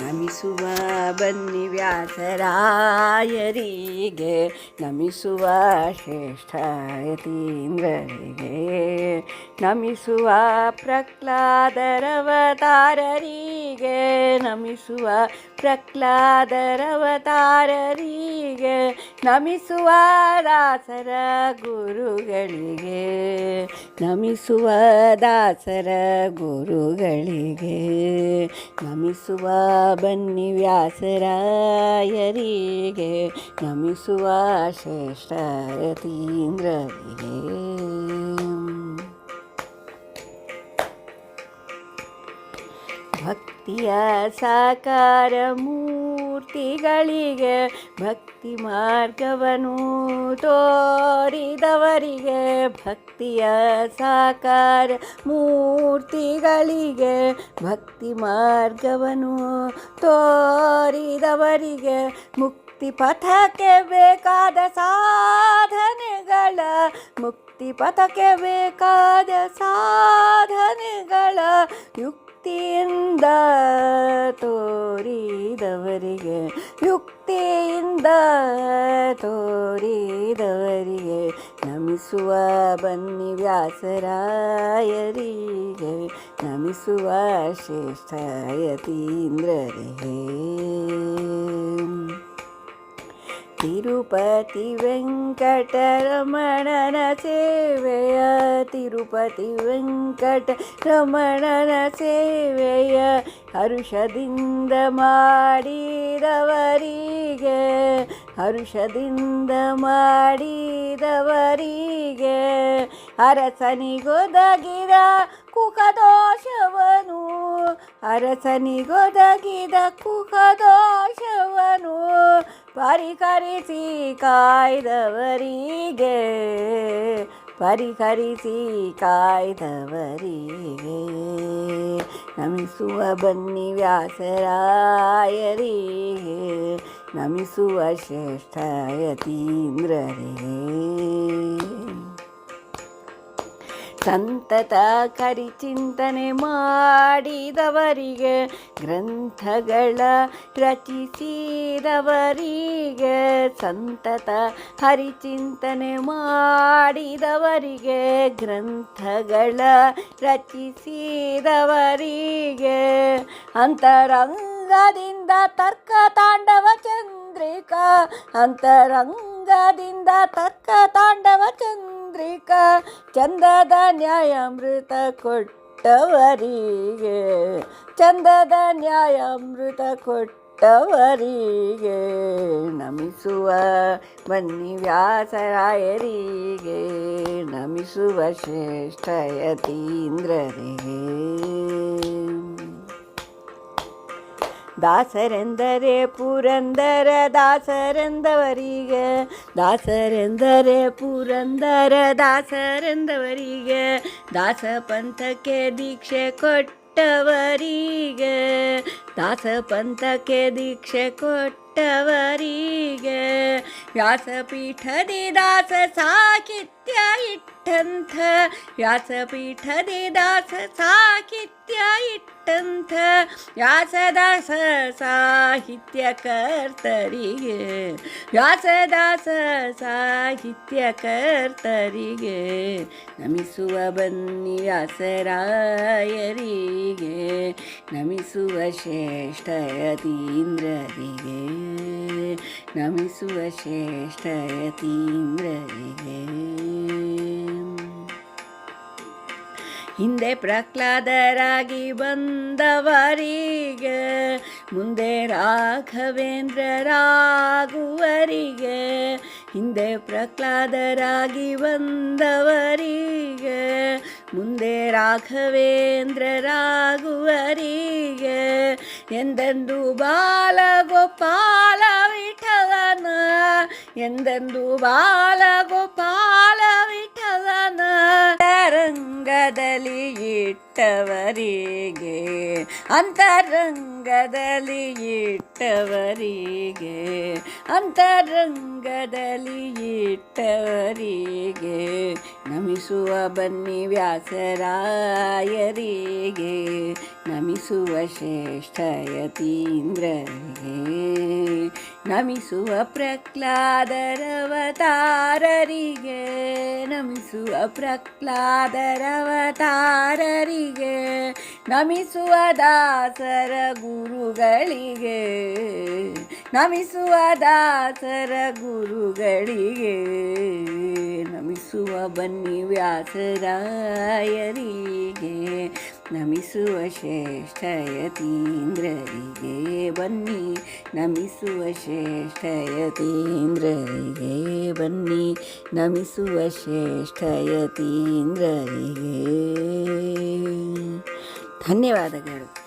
ನಮಿಸುವ ಬನ್ನಿ ವ್ಯಾಸರಾಯರಿಗೆ ನಮಿಸುವ ಶ್ರೇಷ್ಠ ಯತೀಂದ್ರರಿಗೆ ನಮಿಸುವ ಪ್ರಹ್ಲಾದರವತಾರರಿಗೆ ನಮಿಸುವ ಪ್ರಹ್ಲಾದರವತಾರರಿಗೆ, ನಮಿಸುವ ದಾಸರ ಗುರುಗಳಿಗೆ, ನಮಿಸುವ ದಾಸರ ಗುರುಗಳಿಗೆ, ನಮಿಸುವ ಬನ್ನಿ ವ್ಯಾಸರಾಯರಿಗೆ, ನಮಿಸುವ ಶ್ರೇಷ್ಠ ಯತೀಂದ್ರರಿಗೆ. ಭಕ್ತಿಯ ಸಾಕಾರ ಮೂರ್ತಿಗಳಿಗೆ ಭಕ್ತಿ ಮಾರ್ಗವನ್ನು ತೋರಿದವರಿಗೆ ಭಕ್ತಿಯ ಸಾಕಾರ ಮೂರ್ತಿಗಳಿಗೆ ಭಕ್ತಿ ಮಾರ್ಗವನ್ನು ತೋರಿದವರಿಗೆ ಮುಕ್ತಿ ಪಥಕ್ಕೆ ಬೇಕಾದ ಸಾಧನೆಗಳ ಮುಕ್ತಿ ಪಥಕ್ಕೆ ಬೇಕಾದ ಸಾಧನೆಗಳ ಯುಕ್ತಿಯಿಂದ ತೋರಿದವರಿಗೆ ಯುಕ್ತಿಯಿಂದ ತೋರಿದವರಿಗೆ ನಮಿಸುವ ಬನ್ನಿ ವ್ಯಾಸರಾಯರಿಗೆ ನಮಿಸುವ ಶ್ರೇಷ್ಠ ಯತೀಂದ್ರರಿಗೆ. ತಿರುಪತಿ ವೆಂಕಟರಮಣನ ಸೇವೆಯ ತಿರುಪತಿ ವೆಂಕಟ ರಮಣನ ಸೇವೆಯ ಹರುಷದಿಂದ ಮಾಡಿದವರಿಗೆ ಹರುಷದಿಂದ ಮಾಡಿದವರಿಗೆ ಅರಸನಿಗೊದಗಿದ ಕುಖದೋಷವನು ಅರಸನಿಗೊದಗಿದ ಕುಖದೋಷವನು ಪರಿಹರಿಸಿ ಕಾಯ್ದವರಿಗೆ ಪರಿಹರಿಸಿ ಕಾಯ್ದವರಿಗೆ. ನಮಿಸುವ ಬನ್ನಿ ವ್ಯಾಸರಾಯರಿಗೆ ನಮಿಸುವ ಶ್ರೇಷ್ಠ ಯತೀಂದ್ರರಿಗೆ. ಸಂತತ ಕರಿಚಿಂತನೆ ಮಾಡಿದವರಿಗೆ, ಗ್ರಂಥಗಳ ರಚಿಸಿದವರಿಗೆ, ಸಂತತ ಹರಿಚಿಂತನೆ ಮಾಡಿದವರಿಗೆ, ಗ್ರಂಥಗಳ ರಚಿಸಿದವರಿಗೆ. ಅಂತರಂಗದಿಂದ ತರ್ಕ ತಾಂಡವ ಚಂದ್ರಿಕಾ, ಅಂತರಂಗದಿಂದ ತರ್ಕ ತಾಂಡವ ಚಂದ್ರಿಕ ಚಂದದ ನ್ಯಾಯಾಮೃತ ಕೊಟ್ಟವರಿಗೆ ಚಂದದ ನ್ಯಾಯಾಮೃತ ಕೊಟ್ಟವರಿಗೆ ನಮಿಸುವ ಬನ್ನಿ ವ್ಯಾಸರಾಯರಿಗೆ ನಮಿಸುವ ಶ್ರೇಷ್ಠ ಯತೀಂದ್ರರಿಗೆ. ದಾಸರೆಂದರೆ ಪುರಂದರ ದಾಸರೆಂದವರಿಗೆ ದಾಸರೆಂದರೆ ಪುರಂದರ ದಾಸರೆಂದವರಿಗೆ ದಾಸ ಪಂಥಕ್ಕೆ ದೀಕ್ಷೆ ಕೊಟ್ಟವರಿಗೆ ದಾಸ ಪಂಥಕ್ಕೆ ದೀಕ್ಷೆ ಕೊಟ್ಟವರಿಗೆ ವ್ಯಾಸಪೀಠದಿ ದಾಸ ಸಾಹಿತ್ಯ ಇಟ್ಟಂಥ, ವ್ಯಾಸಪೀಠದಿ ದಾಸ ಸಾಹಿತ್ಯ ಇಟ್ಟಂಥ, ವ್ಯಾಸದಾಸ ಸಾಹಿತ್ಯಕರ್ತರಿಗೆ ವ್ಯಾಸದಾಸ ಸಾಹಿತ್ಯಕರ್ತರಿಗೆ ನಮಿಸುವ ಬನ್ನಿ ವ್ಯಾಸರಾಯರಿಗೆ ನಮಿಸುವ ಶ್ರೇಷ್ಠ ಯತೀಂದ್ರರಿಗೆ ನಮಿಸುವ ಶ್ರೇಷ್ಠ ಯತೀಂದ್ರರಿಗೆ. ಹಿಂದೆ ಪ್ರಹ್ಲಾದರಾಗಿ ಬಂದವರಿಗೆ ಮುಂದೆ ರಾಘವೇಂದ್ರರಾಗುವರಿಗೆ ಹಿಂದೆ ಪ್ರಹ್ಲಾದರಾಗಿ ಬಂದವರಿಗೆ ಮುಂದೆ ರಾಘವೇಂದ್ರರಾಗುವರಿಗೆ ಎಂದೆಂದು ಬಾಲ ಗೋಪಾಲ ವಿಠಲನ ಎಂದೆಂದು ಬಾಲ ಗೋಪಾಲ ವಿಠಲನ ರಂಗದಲ್ಲಿ ಇಟ್ಟ ಇಟ್ಟವರಿಗೆ ಅಂತರಂಗದಲ್ಲಿ ಇಟ್ಟವರಿಗೆ ಅಂತರಂಗದಲ್ಲಿ ಇಟ್ಟವರಿಗೆ ನಮಿಸುವ ಬನ್ನಿ ವ್ಯಾಸರಾಯರಿಗೆ ನಮಿಸುವ ಶ್ರೇಷ್ಠ ಯತೀಂದ್ರರಿಗೆ. ನಮಿಸುವ ಪ್ರಹ್ಲಾದರವತಾರರಿಗೆ ನಮಿಸುವ ಪ್ರಹ್ಲಾದರವತಾರರಿಗೆ ನಮಿಸುವ ದಾಸರ ಗುರುಗಳಿಗೆ, ನಮಿಸುವ ದಾಸರ ಗುರುಗಳಿಗೆ, ನಮಿಸುವ ಬನ್ನಿ ವ್ಯಾಸರಾಯರಿಗೆ, ನಮಿಸುವ ಶ್ರೇಷ್ಠ ಯತೀಂದ್ರರಿಗೆ, ಬನ್ನಿ, ನಮಿಸುವ ಶ್ರೇಷ್ಠ ಯತೀಂದ್ರರಿಗೆ, ಬನ್ನಿ, ನಮಿಸುವ ಶ್ರೇಷ್ಠ ಯತೀಂದ್ರರಿಗೆ ಧನ್ಯವಾದಗಳು.